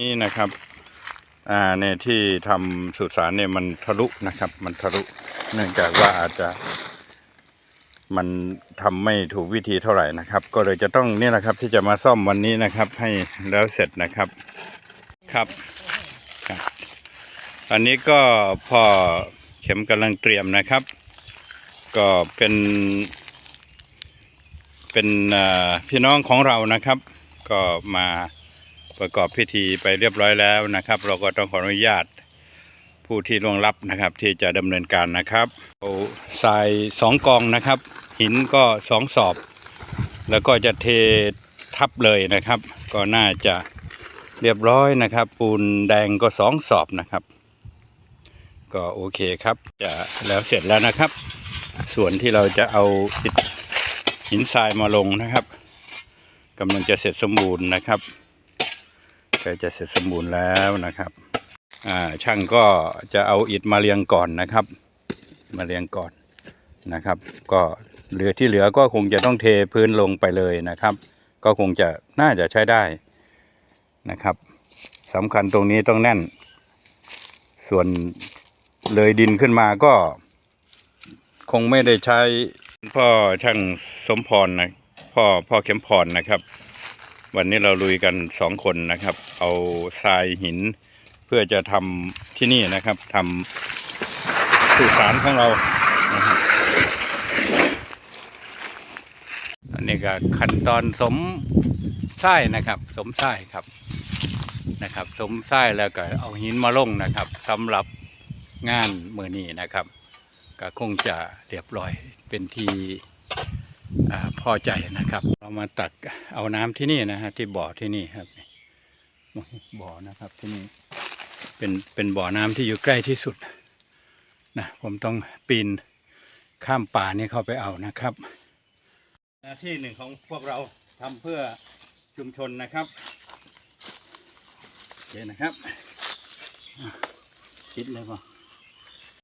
นี่นะครับ อ่าเนี่ยที่ทำสุสานเนี่ยมันทะลุนะครับ มันทะลุ เนื่องจากว่าอาจจะ มันทำไม่ถูกวิธีเท่าไหร่นะครับ ก็เลยจะต้องนี่แหละครับ ที่จะมาซ่อมวันนี้นะครับ ให้แล้วเสร็จนะครับ ครับครับ อันนี้ก็พ่อเข็มกำลังเตรียมนะครับ ก็เป็น เป็นพี่น้องของเรานะครับ ก็มา ประกอบพิธีไปเรียบร้อยแล้วนะครับ เราก็ต้องขออนุญาตผู้ที่ล่วงลับนะครับ ที่จะดำเนินการนะครับเอาทรายสองกองนะครับ หินก็สองสอบ แล้วก็จะเททับเลยนะครับ ก็น่าจะเรียบร้อยนะครับ ปูนแดงก็สองสอบนะครับ ก็โอเคครับ จะแล้วเสร็จแล้วนะครับ ส่วนที่เราจะเอาหินทรายมาลงนะครับกำลังจะเสร็จสมบูรณ์นะครับ ใกล้จะเสร็จสมบูรณ์แล้วนะครับอ่าช่างก็จะเอาอิฐมาเรียงก่อนนะครับ มาเรียงก่อนนะครับ ก็เหลือที่เหลือก็คงจะต้องเทพื้นลงไปเลยนะครับ ก็คงจะน่าจะใช้ได้นะครับสำคัญตรงนี้ต้องแน่น ส่วนเลยดินขึ้นมาก็ คงไม่ได้ใช้พ่อช่างสมพรนะพ่อพ่อเข็มพรนะครับ วันนี้เราลุยกันสองคนนะครับ เอาทรายหิน เพื่อจะทำที่นี่นะครับทำสุสานของเรานะครับอันนี้ก็ขั้นตอนสมไส้นะครับ สมไส้ครับนะครับ สมไส้แล้วก็เอาหินมาลงนะครับสำหรับงานมือนี้นะครับ ก็คงจะเรียบร้อยเป็นที พอใจนะครับ เรามาตักเอาน้ำที่นี่นะฮะที่บ่อที่นี่ครับบ่อนะครับที่นี่เป็นเป็นบ่อน้ำที่อยู่ใกล้ที่สุดนะผมต้องปีนข้ามป่านี้เข้าไปเอานะครับหน้าที่หนึ่งของพวกเราทำเพื่อชุมชนนะครับโอเคนะครับคิดเลยป่ะ